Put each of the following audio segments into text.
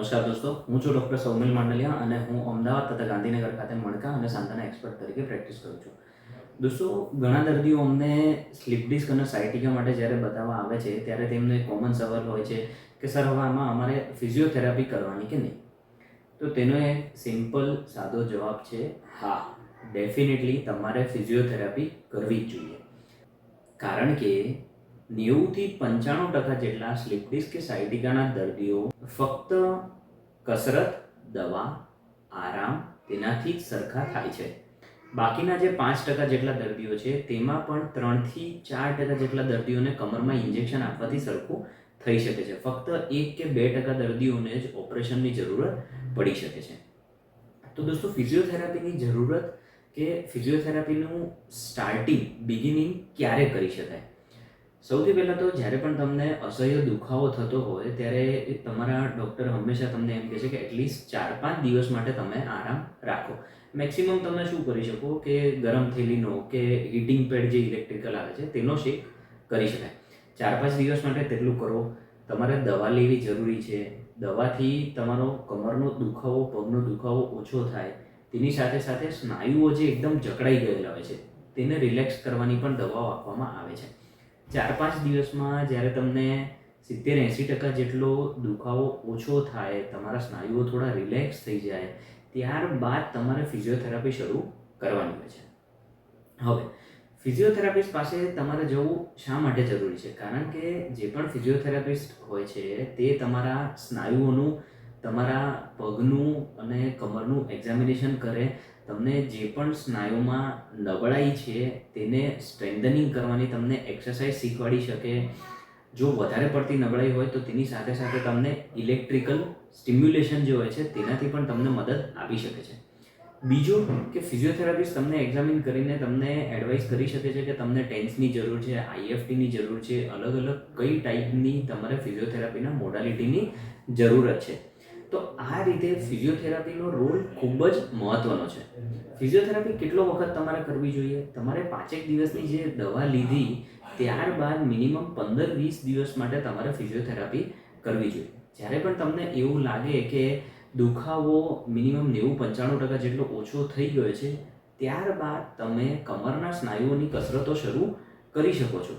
નમસ્કાર દોસ્તો. હું છું ડૉક્ટર સૌમિલ માંડલિયા અને હું અમદાવાદ તથા ગાંધીનગર ખાતે મણકા અને સાંધાના એક્સપર્ટ તરીકે પ્રેક્ટિસ કરું છું. દોસ્તો, ઘણા દર્દીઓ અમને સ્લીપ ડિસ્ક અને સાયટિકા માટે જ્યારે બતાવવા આવે છે, ત્યારે તેમને કોમન સવાલ હોય છે કે, સર, હવે આમાં અમારે ફિઝિયોથેરાપી કરવાની કે નહીં? તો તેનો એક સિમ્પલ સાદો જવાબ છે, હા ડેફિનેટલી તમારે ફિઝિયોથેરાપી કરવી જ જોઈએ. કારણ કે નેવુંથી પંચાણું ટકા જેટલા સ્લીપ કે સાયટિકાના દર્દીઓ ફક્ત કસરત, દવા, આરામ તેનાથી જ સરખા થાય છે. બાકીના જે પાંચ ટકા જેટલા દર્દીઓ છે, તેમાં પણ ત્રણથી ચાર ટકા જેટલા દર્દીઓને કમરમાં ઇન્જેક્શન આપવાથી સરખું થઈ શકે છે. ફક્ત એક કે બે ટકા દર્દીઓને જ ઓપરેશનની જરૂરત પડી શકે છે. તો દોસ્તો, ફિઝિયોથેરાપીની જરૂરત કે ફિઝિયોથેરાપીનું સ્ટાર્ટિંગ બિગિનિંગ ક્યારે કરી શકાય? સૌથી પહેલાં તો જ્યારે પણ તમને અસહ્ય દુખાવો થતો હોય, ત્યારે તમારા ડૉક્ટર હંમેશા તમને એમ કહે છે કે એટલીસ્ટ ચાર પાંચ દિવસ માટે તમે આરામ રાખો. મેક્સિમમ તમે શું કરી શકો કે ગરમ થેલીનો કે હીટિંગ પેડ જે ઇલેક્ટ્રિકલ આવે છે, તેનો શેક કરી શકાય. ચાર પાંચ દિવસ માટે તેટલું કરો. તમારે દવા લેવી જરૂરી છે. દવાથી તમારો કમરનો દુખાવો, પગનો દુખાવો ઓછો થાય. તેની સાથે સાથે સ્નાયુઓ જે એકદમ જકડાઈ ગયેલા હોય છે, તેને રિલેક્સ કરવાની પણ દવાઓ આપવામાં આવે છે. ચાર પાંચ દિવસમાં જ્યારે તમને સિત્તેર એંસી ટકા જેટલો દુખાવો ઓછો થાય, તમારા સ્નાયુઓ થોડા રિલેક્સ થઈ જાય, ત્યારબાદ તમારે ફિઝિયોથેરાપી શરૂ કરવાની હોય છે. હવે, ફિઝિયોથેરાપિસ્ટ પાસે તમારે જવું શા માટે જરૂરી છે? કારણ કે જે પણ ફિઝિયોથેરાપિસ્ટ હોય છે, તે તમારા સ્નાયુઓનું, તમારા પગનું અને કમરનું એક્ઝામિનેશન કરે તમને જે પણ સ્નાયુમાં નબળાઈ છે તેને સ્ટ્રેન્થનિંગ કરવાની તમને એક્સરસાઇઝ શીખવાડી શકે. જો વધારે પડતી નબળાઈ હોય તો તેની સાથે સાથે તમને ઇલેક્ટ્રિકલ સ્ટિમ્યુલેશન જે હોય છે તેનાથી પણ તમને મદદ આપી શકે છે. બીજું કે ફિઝિયોથેરાપિસ્ટ તમને એક્ઝામિન કરીને તમને એડવાઇસ કરી શકે છે કે તમને ટેન્સની જરૂર છે આઈએફટીની જરૂર છે, અલગ અલગ કઈ ટાઈપની તમારે ફિઝિયોથેરાપીના મોડાલિટીની જરૂરત છે. તો આ રીતે ફિઝિયોથેરાપીનો રોલ ખૂબ જ મહત્વનો છે. ફિઝિયોથેરાપી કેટલો વખત તમારે કરવી જોઈએ? તમારે પાંચેક દિવસની જે દવા લીધી, ત્યારબાદ મિનિમમ પંદર વીસ દિવસ માટે તમારે ફિઝિયોથેરાપી કરવી જોઈએ. જ્યારે પણ તમને એવું લાગે કે દુખાવો મિનિમમ નેવું પંચાણું ટકા જેટલો ઓછો થઈ ગયો છે, ત્યારબાદ તમે કમરના સ્નાયુઓની કસરતો શરૂ કરી શકો છો.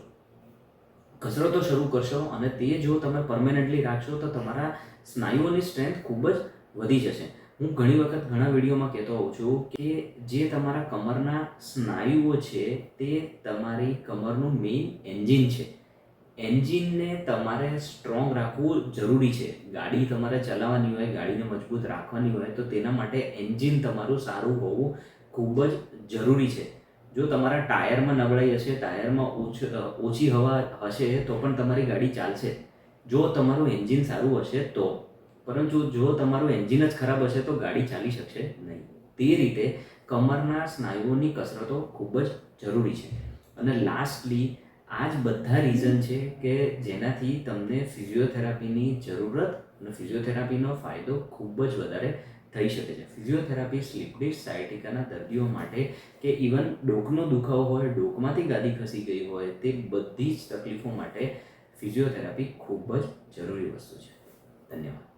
કસરતો શરૂ કરશો અને તે જો તમે પરમેનન્ટલી રાખશો તો તમારા સ્નાયુઓની સ્ટ્રેન્થ ખૂબ જ વધી જશે. હું ઘણી વખત ઘણા વિડીયોમાં કહેતો હોઉં છું કે જે તમારા કમરના સ્નાયુઓ છે તે તમારી કમરનું મેઇન એન્જિન છે. એન્જિનને તમારે સ્ટ્રોંગ રાખવું જરૂરી છે. ગાડી તમારે ચલાવવાની હોય, ગાડીને મજબૂત રાખવાની હોય તો તેના માટે એન્જિન તમારું સારું હોવું ખૂબ જ જરૂરી છે. જો તમારા ટાયરમાં નબળાઈ હશે, ટાયરમાં ઓછ હવા હશે, તો પણ તમારી ગાડી ચાલશે. જો તમારું એન્જિન સારું હશે, તો. પરંતુ જો તમારું એન્જિન જ ખરાબ હશે, તો ગાડી ચાલી શકશે નહીં. તે રીતે કમરના સ્નાયુઓની કસરતો ખૂબ જ જરૂરી છે. અને લાસ્ટલી આ જ બધા રીઝન છે કે જેનાથી તમને ફિઝિયોથેરાપીની જરૂરત અને ફિઝિયોથેરાપીનો ફાયદો ખૂબ જ વધારે થઈ શકે છે. ફિઝિયોથેરાપી સ્લીપ સાયટિકાના દર્દીઓ માટે કે ઇવન ડોકનો દુખાવો હોય, ડોકમાંથી ગાદી ખસી ગઈ હોય, તે બધી જ તકલીફો માટે ફિઝિયોથેરાપી ખૂબ જ જરૂરી વસ્તુ છે. ધન્યવાદ.